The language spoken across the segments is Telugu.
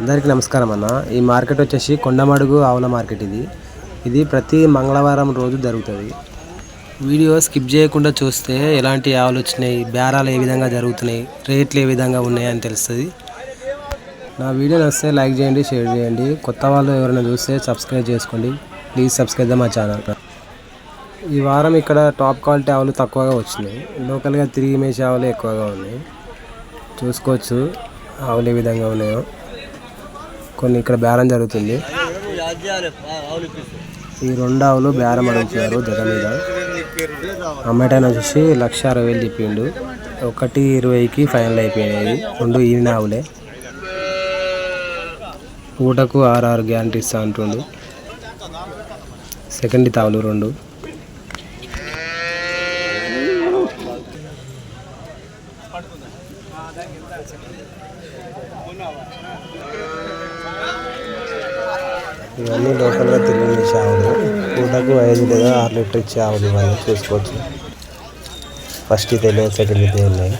అందరికీ నమస్కారం అన్న. ఈ మార్కెట్ వచ్చేసి కొండమడుగు ఆవుల మార్కెట్ ఇది. ఇది ప్రతి మంగళవారం రోజు జరుగుతుంది. వీడియో స్కిప్ చేయకుండా చూస్తే ఎలాంటి ఆవులు వచ్చినాయి బేరాలు ఏ విధంగా జరుగుతున్నాయి రేట్లు ఏ విధంగా ఉన్నాయి అని తెలుస్తుంది. నా వీడియో నచ్చితే లైక్ చేయండి షేర్ చేయండి. కొత్త వాళ్ళు ఎవరైనా చూస్తే సబ్స్క్రైబ్ చేసుకోండి. ప్లీజ్ సబ్స్క్రైబ్ మా ఛానల్. ఈ వారం ఇక్కడ టాప్ క్వాలిటీ ఆవులు తక్కువగా వచ్చినాయి. లోకల్గా తిరిగి మేసే ఆవులు ఎక్కువగా ఉన్నాయి. చూసుకోవచ్చు ఆవులు ఏ విధంగా ఉన్నాయో. కొన్ని ఇక్కడ బేరం జరుగుతుంది. ఈ రెండు ఆవులు బేరం అడుగుతున్నారు జగ మీద. అమ్మాయిటైన వచ్చేసి లక్ష అరవై వేలు చెప్పిండు. ఒకటి ఇరవైకి ఫైనల్ అయిపోయినాయి. రెండు ఈయన ఆవులే. పూటకు ఆరు ఆరు గ్యారంటీ ఇస్తా అంటుండు. సెకండ్ తావులు రెండు. ఇవన్నీ లోకల్గా తిరిగి ఆవులు పూటకు ఐదు లేదా ఆరు లీటర్ ఇచ్చే ఆవులు ఇవన్నీ చూసుకోవచ్చు. ఫస్ట్ ఇది లేదు సెకండ్ ఇది ఉన్నాయి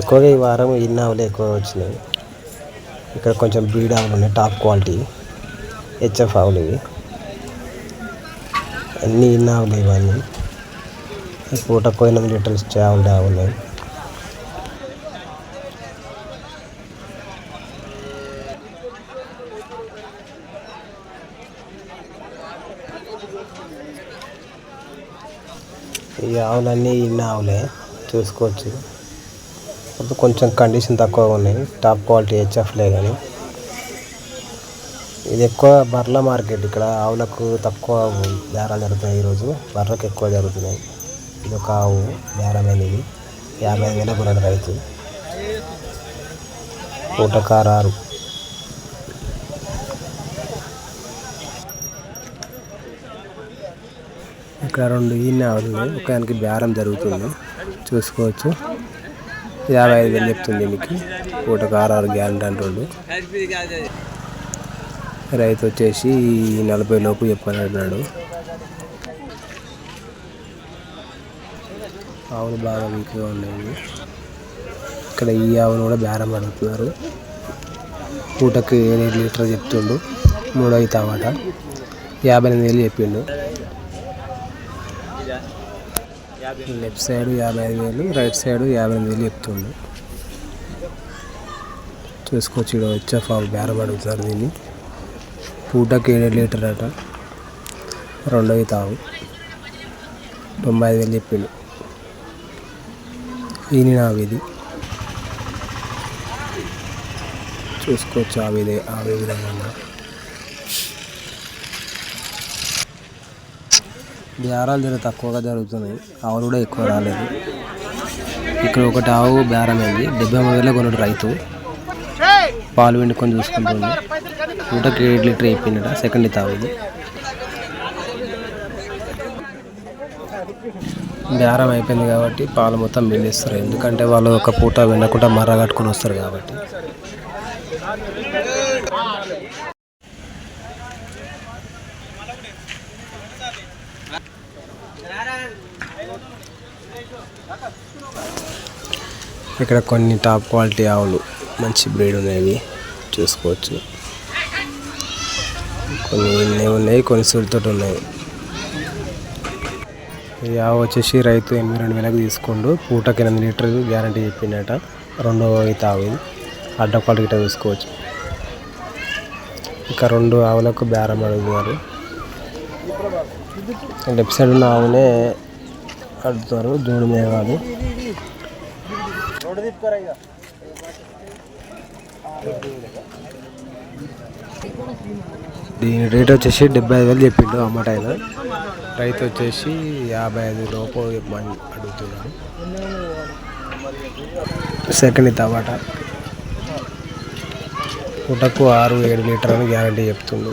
ఎక్కువగా ఈ వారం ఇన్ని ఆవులు ఎక్కువ వచ్చినాయి. ఇక్కడ కొంచెం బ్రీడ్ ఆవులు ఉన్నాయి టాప్ క్వాలిటీ హెచ్ఎఫ్ ఆవులు ఇవి. అన్నీ ఇన్ని ఆవులు ఇవన్నీ. పూటకు ఎనిమిది లీటర్లు ఇచ్చే ఆవులు ఆవులు ఈ ఆవులన్నీ ఇన్న ఆవులే చూసుకోవచ్చు. కాకపోతే కొంచెం కండిషన్ తక్కువగా ఉన్నాయి టాప్ క్వాలిటీ హెచ్ఎఫ్లే కానీ ఇది ఎక్కువ బర్ల మార్కెట్ ఇక్కడ ఆవులకు తక్కువ బేరాలు జరుగుతున్నాయి ఈరోజు బర్రెలకు ఎక్కువ జరుగుతున్నాయి. ఇది ఒక ఆవు బేరమైనది. యాభై వేల కొన్నాడు రైతు. పూటకారారు ఇక్కడ రెండు ఈయన ఆవులు ఉన్నాయి ఒకదానికి బేరం జరుగుతుంది. చూసుకోవచ్చు. యాభై ఐదు వేలు చెప్తుంది దీనికి పూటకు ఆరు ఆరు గ్యారెంటీ అంటుండు. రైతు వచ్చేసి నలభై లోపు చెప్పనన్నాడు ఆవులు బాగా వీక్గా ఉన్నాయి. ఇక్కడ ఈ ఆవును కూడా బేరం అడుగుతున్నారు. పూటకి ఏడు లీటర్ చెప్తుండు. మూడో అవుతామట యాభై ఎనిమిది వేలు చెప్పిండు. లెఫ్ట్ సైడ్ యాభై ఐదు వేలు రైట్ సైడ్ యాభై ఎనిమిది వేలు చెప్తుండు. చూసుకోవచ్చు ఇక్కడ వచ్చే ఫామ్ బేరం అడుగుతారు దీన్ని. పూటకి ఏడు లీటర్ అట రెండవ తావు తొంభై ఐదు వేలు చెప్పిండు. ఈయన నావి ఇది చూసుకోవచ్చు ఆ విధే ఆ విధంగా. బేరాలు జర తక్కువగా జరుగుతున్నాయి. ఆవులు కూడా ఎక్కువ రాలేదు. ఇక్కడ ఒకటి ఆవు బేరం అయింది. డెబ్బై మూడు వేల కొన్నాడు రైతు. పాలు వెండుకొని చూసుకుంటుంది. పూటకి ఏడు లీటర్ అయిపోయిందట సెకండ్ తావు ఇది. బేరం అయిపోయింది కాబట్టి పాలు మొత్తం మిగిలిస్తారు ఎందుకంటే వాళ్ళు ఒక పూట వెండకుండా మర్ర కట్టుకొని వస్తారు కాబట్టి. ఇక్కడ కొన్ని టాప్ క్వాలిటీ ఆవులు మంచి బ్రీడ్ ఉన్నాయి చూసుకోవచ్చు. కొన్ని ఇన్ని ఉన్నాయి కొన్ని సుడితోటి ఉన్నాయి. ఈ ఆవు వచ్చేసి రైతు ఎనిమిది రెండు వేలకు తీసుకుండు పూటకి ఎనిమిది లీటర్ గ్యారంటీ చెప్పిండట. రెండో అయితే ఆవు ఇది. అడ్డ క్వాలిటీ గిట్ట చూసుకోవచ్చు. ఇంకా రెండు ఆవులకు బేరం అడుగుతున్నారు లెఫ్ట్ సైడ్ ఉన్న ఆవునే అడుగుతారు జోడు మేఘాలు దీని రేట్ వచ్చేసి డెబ్బై ఐదు వేలు చెప్పిండు అమ్మట ఆయన. రైతు వచ్చేసి యాభై ఐదు లోపు చెప్పమని అడుగుతున్నాడు. సెకండ్ టమాటా పూటకు ఆరు ఏడు లీటర్ అని గ్యారంటీ చెప్తుండు.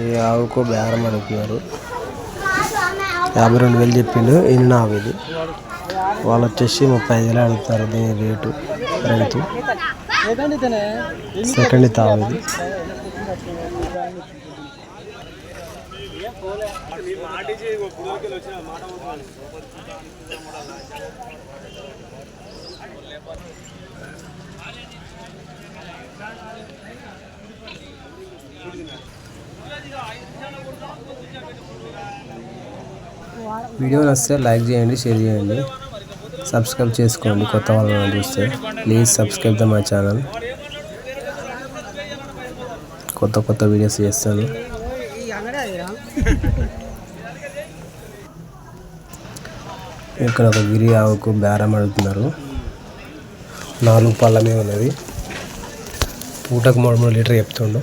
ఈ ఆవుకు బేరం అడిగారు యాభై రెండు వేలు చెప్పిండు. ఇన్న ఆవు ఇది. వాళ్ళు వచ్చేసి ముప్పై ఐదు వేలు అడుగుతారు. దీని రేటు రైతు. సెకండ్ తావు ఇది. వీడియో నచ్చితే లైక్ చేయండి షేర్ చేయండి. సబ్స్క్రైబ్ చేసుకోండి కొత్త వాళ్ళని చూస్తే. Please subscribe the my channel కొత్త కొత్త వీడియోస్ చేస్తాను. ఇక్కడ ఒక గిరి ఆవుకు బేరం అడుగుతున్నారు నాలుగు పళ్ళ మీద ఉన్నది. పూటకు మూడు మూడు లీటర్ చెప్తుండు.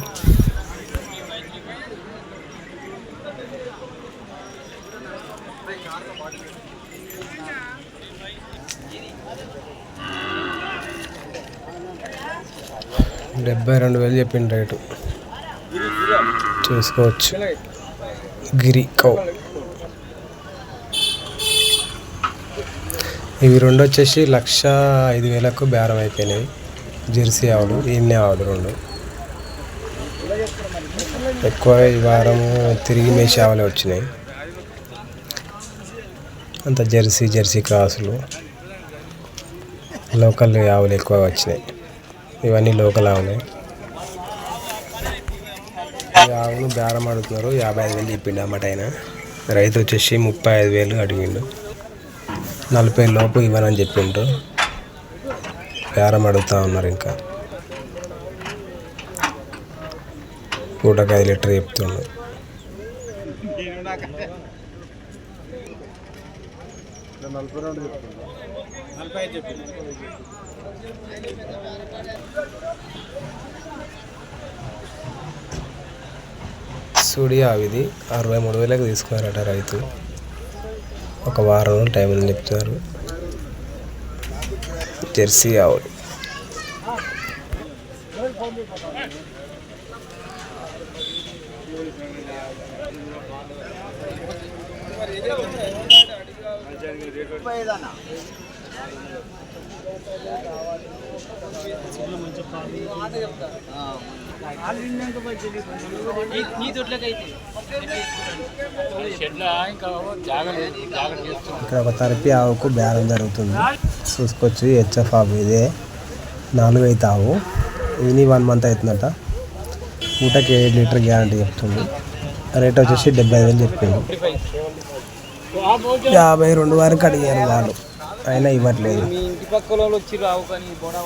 డెబ్బై రెండు వేలు చెప్పిన రేటు. చూసుకోవచ్చు. గిరి కౌ. ఇవి రెండు వచ్చేసి లక్ష ఐదు వేలకు బేరం అయిపోయినాయి. జెర్సీ ఆవులు ఈమె ఆవులు రెండు. ఎక్కువ ఈ వారం తిరిగి మేసే ఆవులే వచ్చినాయి. అంత జెర్సీ జెర్సీ క్రాసులు. లోకల్ ఆవులు ఎక్కువ వచ్చినాయి. ఇవన్నీ లోకల్ ఆవులే ఈ ఆవును బేరం అడుగుతున్నారు. యాభై ఐదు వేలు చెప్పిండు అన్నమాట ఆయన. రైతు వచ్చేసి ముప్పై ఐదు వేలు అడిగిండు. నలభై లోపు ఇవ్వనని చెప్పిండ్రు బేరం అడుగుతా ఉన్నారు ఇంకా. పూటకు ఐదు లీటర్ చెప్తుండు. సుడి ఆవిది అరవై మూడు వేలకు తీసుకున్నారట రైతు. ఒక వారం టైం అని చెప్తున్నారు జెర్సీ ఆవులు ఇక్కడ ఒక తరపి ఆవుకు బేరం జరుగుతుంది. చూసుకోవచ్చు హెచ్ఎఫ్ ఆవు ఇదే. నాలుగు అయితే ఆవు. ఇది వన్ మంత్ అవుతుందట. పూటకి ఏడు లీటర్ గ్యారంటీ చెప్తుంది. రేట్ వచ్చేసి డెబ్బై ఐదు వేలు చెప్పింది. యాభై రెండు వరకు అడిగారు వాళ్ళు. అయినా ఇవ్వట్లేదు. మీ ఇంటి పక్కల వాళ్ళు వచ్చి రావు కానీ బోడా